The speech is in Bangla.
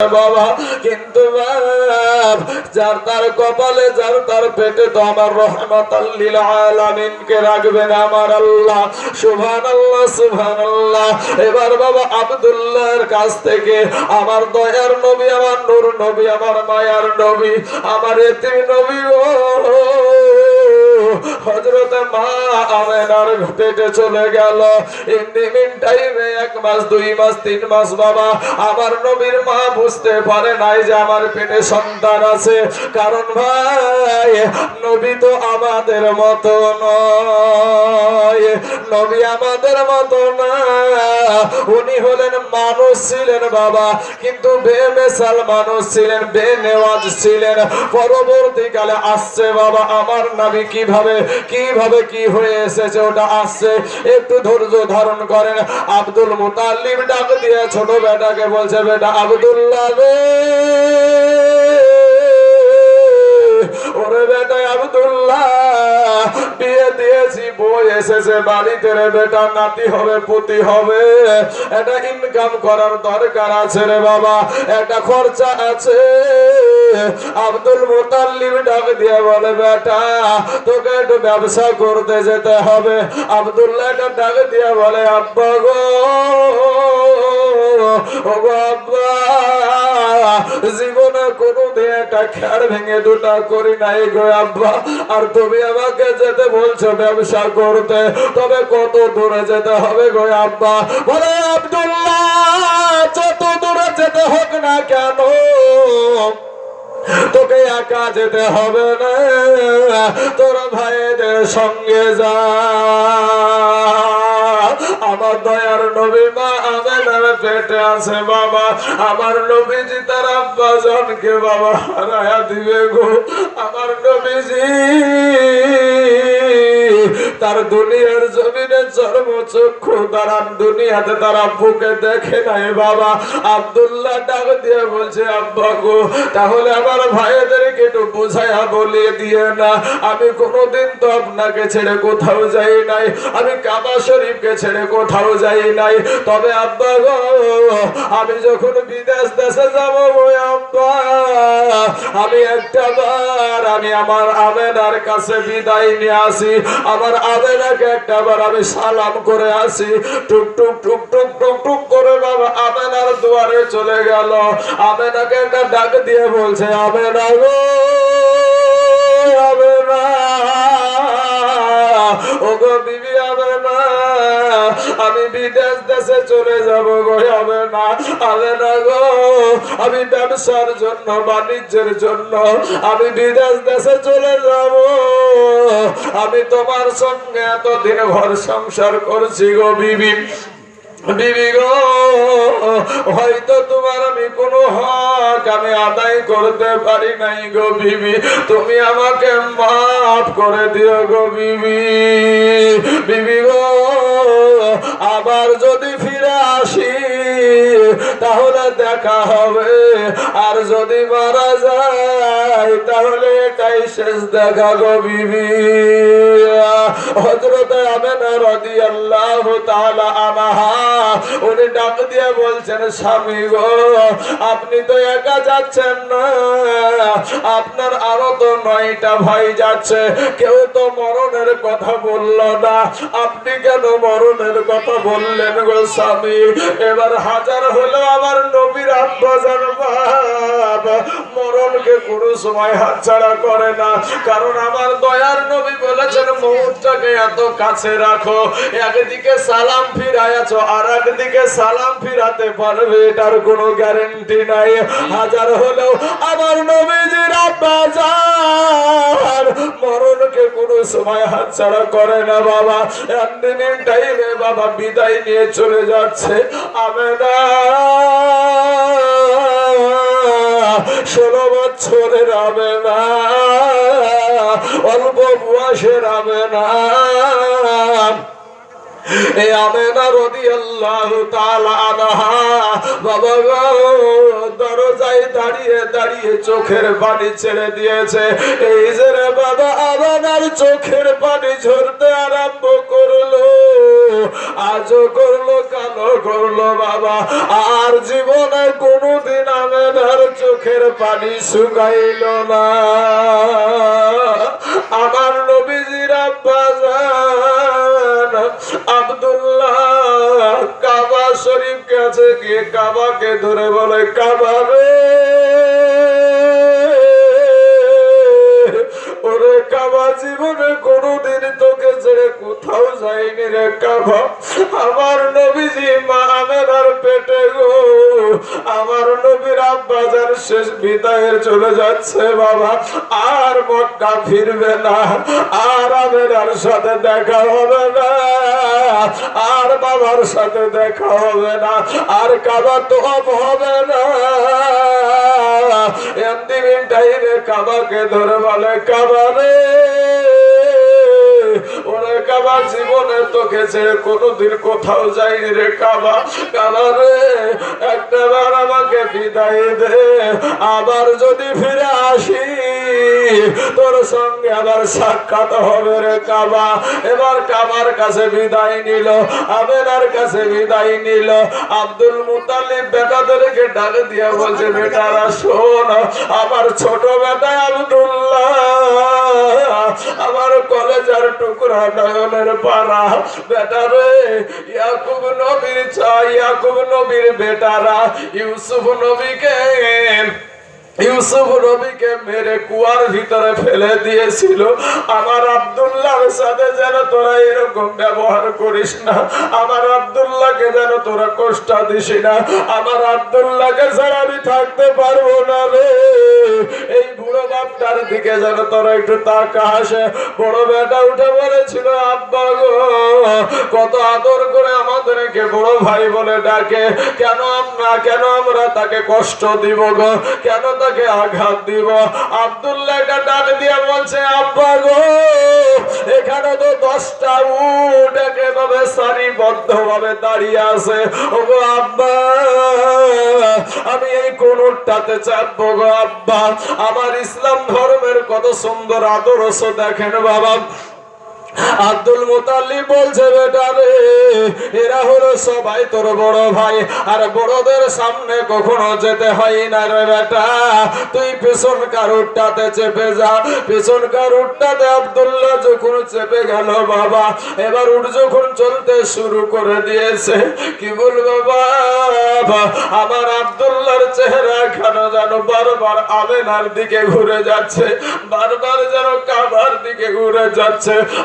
বাবা, কিন্তু যার তার কপালে, যার তার পেটে তো আমার রহমত আলামিনকে রাখবেন আমার আল্লাহ। সুবহান আল্লাহ সুবহান আল্লাহ এবার বাবা আব্দুল্লাহর কাছ থেকে, আমার দয়ার নবী, আমার নূর নবী, আমার মায়ার নবী, আমার এতিম নবী, ও হজরত মা আমেনার পেটে চলে গেল। টাইমে এক মাস, দুই মাস, তিন মাস, বাবা, আমার নবীর মা বুঝতে পারে নাই যে আমার পেটে সন্তান আছে। কারণ ভাই, নবী তো আমাদের নয়। নবী আমাদের না। উনি হলেন মানুষ ছিলেন, বাবা, কিন্তু মানুষ ছিলেন, বেনেওয়াজ ছিলেন। পরবর্তীকালে আসছে, বাবা, আমার নাবি কীভাবে কীভাবে কি হয়ে এসেছে, ওটা আসছে। একটু ধৈর্য ধারণ করেন। আব্দুল মুতাল্লিম ডাক দিয়ে ছোট বেটাকে বলছে, বেটা আব্দুল্লাহ রে। ওরে বেটা আব্দুল্লাহ, বিয়ে দিয়েছি বই এসেছে বাড়িতে রে বেটা, নাতি হবে, পুতি হবে। এটা ইনকাম করার দরকার আছে রে বাবা একটা খরচা আছে। আব্দুল মুতাল্লিম ডাক দিয়ে বলে, বেটা, তোকে একটু ব্যবসা করতে যেতে হবে। ডাক দিয়ে বলে, আব্বা গো আব্বা, জীবনে একটা খেয়ার ভেঙে দুটা করি নাই গো আব্বা। আর তুমি আমাকে যেতে বলছো ব্যবসা করতে, তবে কত দূরে যেতে হবে গো আব্বা? বলে, আব্দুল্লাহ, যত দূরে যেতে হোক না কেন তোকে একা যেতে হবে না। তোর ভাইদের সঙ্গে যা। আমার দয়ার নবী মা, আমার পেটে আছে বাবা। আমার নবীজি তার আব্বা জনকে বাবা হারায়া দিবে গো। আমার নবীজি তার দুনিয়ার জমিনে চর্মচক্ষু তারা দুনিয়াতে তারা বুকে দেখে নাই, বাবা। আব্দুল্লাহ ডাক দিয়ে বলছে, আব্বা তাহলে আমার ভাইদেরকে একটু বোঝায়া বলিয়ে দিয়ে না। আমি কোনোদিন তো আপনাকে ছেড়ে কোথাও যাই নাই, আমি কাবা শরীফকে ছেড়ে কোথাও যাই নাই। তবে আব্বা গো আমি যখন বিদেশ দেশে যাব আমি একটা বার আমি আমার আবেদার কাছে বিদায় নিয়ে আসি। আমার আবেদাকে একটা বার আমি সালাম করে আসি। টুক টুক টুক টুক টুক টুক করে বাবা আবেদার দুয়ারে চলে গেল। আবেদাকে একটা ডাক দিয়ে বলছে, আবেদা গো, আবেদা ও গো আমি বিদেশ দেশে চলে যাব গো, হবে না হবে না গো। আমি ব্যবসার জন্য, বাণিজ্যের জন্য আমি বিদেশ দেশে চলে যাব। আমি তোমার সঙ্গে এতদিন ঘর সংসার করছি গো, বিবি। হয়তো তোমার আমি কোনো হক আমি আদায় করতে পারি নাই গো, বিবি। তুমি আমাকে মাফ করে দিও গো, বিবি। বিবি গো আবার যদি ফিরে আসি তাহলে দেখা হবে। আর যদি মারা যায়, তাহলে এটাই শেষ দেখা গো বিবি। হজরত আমেনা রাদিয়াল্লাহু তাআলা আনহা, উনি ডাক দিয়ে বলছেন, স্বামী গো, আপনি তো একা যাচ্ছেন না। আপনার আরও তো নয়টা ভাই যাচ্ছে। কেউ তো মরণের কথা বলল না। আপনি কেন মরণের কথা বললেন গো স্বামী? এবার হাজার হলো আমার নবীর আব্বাজান বাপ মরণকে কোনো সময় হাতছাড়া করে না। কারণ আমার দয়ার নবী বলেছেন মুহূর্তটাকে এত কাছে রাখো, একদিকে সালাম ফিরাইয়াছো আর একদিকে সালাম ফিরাতে পারবে, এটার কোনো গ্যারেন্টি নাই। হাজার হলেও আমার নবীজির আব্বাজান মরণকে কোনো সময় হাতছাড়া করে না, বাবা। একদিনের টাইমে বাবা বিদায় নিয়ে চলে যাচ্ছে আমেনা। ষোলো বছরের হবে না অল্প বয়সের হবে না। আমেনা তাআলা আনহা। বাবা দরজায় দাঁড়িয়ে দাঁড়িয়ে চোখের পানি ছেড়ে দিয়েছে। এই যে রে বাবা আর চোখের পানি ঝরতে আরম্ভ করল। আজও করল কালো করল বাবা। আর জীবনে কোনোদিন আমেনার চোখের পানি শুকাইল না। আমার নবীজির আব্বাজান শরীফ কাছে গিয়ে কাবাকে ধরে বলে কাবা রে ওরে কাবা জীবনে কোনোদিন তোকে ছেড়ে কোথাও যাইনি রে কাবা। আমার নবীজি মা আমার নবীর আব্বাজান শেষ বিদায়ের চলে যাচ্ছে, বাবা। আর মক্কা ফিরবে না, আর আমেনার সাথে দেখা হবে না, আর বাবার সাথে দেখা হবে না, আর কাবা তো হবে না। এমদিন টাইমে কাবাকে ধরে বলে, কাবা রে, ওরে কাবা জীবনে তোকে ছেড়ে কোনোদিন কোথাও যাইনি রে কাবা। কাবা রে? একটা বার আমাকে বিদায় দে। আবার যদি ফিরে আসি, তোর সঙ্গে আবার সাক্ষাৎ হবে রে কাবা। এবার কাবার কাছে বিদায় নিল আবেদার কাছে বিদায় নিল। আব্দুল মুতালিব বেটাদেরকে ডাক দিয়ে বলছে, বেটারা, শোন, আমার ছোট বেটা আব্দুল্লাহ, আমার কলেজার টুকরা নয়নের পাড়া বেটারে ইয়াকুব নবীর চা ইয়াকুব নবীর বেটারা ইউসুফ নবীকে ইউসুফ নবীকে মেরে কুয়ার ভিতরে ফেলে দিয়েছিল। আমার আব্দুল্লাহর সাথে যেন তোরা এরকম ব্যবহার করিস না। আমার আব্দুল্লাহকে যেন তোরা কষ্ট দিস না। আমার আব্দুল্লাহকে ছাড়া আমি থাকতে পারব না রে। এই বুড়ো বাপটার দিকে যেন তোরা একটু তাকা আসে বড় বেটা উঠে বলেছিল, আব্বা গো, কত আদর আমাদেরকে বড় ভাই বলে ডাকে? কেন আমরা কেন আমরা তাকে কষ্ট দিব গো? কেন তাকে আঘাত দিব? আব্দুল্লাহ এটা ডাক দিয়ে বলছে, আব্বা গো, এখানে তো দশটা উট একেভাবে সারিবদ্ধ ভাবে দাঁড়িয়ে আছে। ও গো আব্বা, আমি এই কোন উটটাতে চাপবো গো আব্বা। আমার ইসলাম ধর্মের কত সুন্দর আদর্শ দেখেন বাবা। আব্দুল মুতাল্লিব বলছে, বেটা রে এরা হলো সবাই তোর বড় ভাই। আর বড়দের সামনে কখনো যেতে হয় না রে বেটা। তুই পেছন কারুরটাতে চেপে যা। পেছন কারুরটাতে আব্দুল্লাহ যখন চেপে গেল বাবা, এবার উঠ যখন চলতে শুরু করে দিয়েছে, কি বলব বাবা? আমার আব্দুল্লাহর চেহারা কেন যেন বারবার আমেনার দিকে ঘুরে যাচ্ছে, বারবার যেন কাবার দিকে ঘুরে যাচ্ছে।